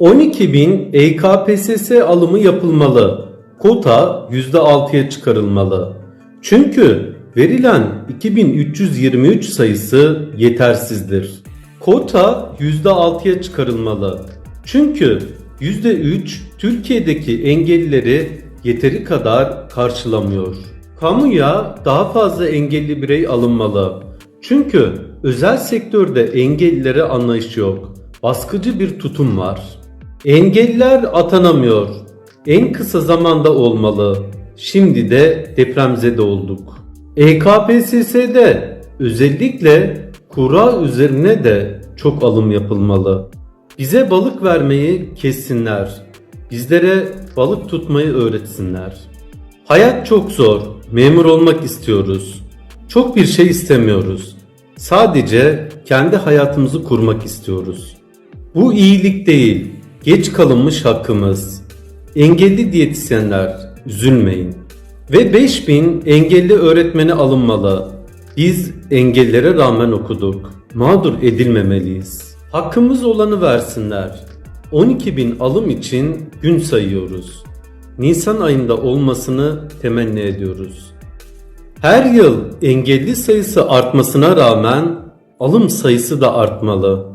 12.000 EKPSS alımı yapılmalı. Kota %6'ya çıkarılmalı. Çünkü verilen 2323 sayısı yetersizdir. Kota %6'ya çıkarılmalı. Çünkü %3 Türkiye'deki engellileri yeteri kadar karşılamıyor. Kamuya daha fazla engelli birey alınmalı. Çünkü özel sektörde engellilere anlayış yok. Baskıcı bir tutum var. Engelliler atanamıyor. En kısa zamanda olmalı. Şimdi de depremzede olduk. EKPSS'de özellikle kura üzerine de çok alım yapılmalı. Bize balık vermeyi kessinler. Bizlere balık tutmayı öğretsinler. Hayat çok zor. Memur olmak istiyoruz. Çok bir şey istemiyoruz. Sadece kendi hayatımızı kurmak istiyoruz. Bu iyilik değil, geç kalınmış hakkımız. Engelli diyetisyenler, üzülmeyin. Ve 5000 engelli öğretmeni alınmalı. Biz engellere rağmen okuduk. Mağdur edilmemeliyiz. Hakkımız olanı versinler. 12.000 alım için gün sayıyoruz. Nisan ayında olmasını temenni ediyoruz. Her yıl engelli sayısı artmasına rağmen alım sayısı da artmalı.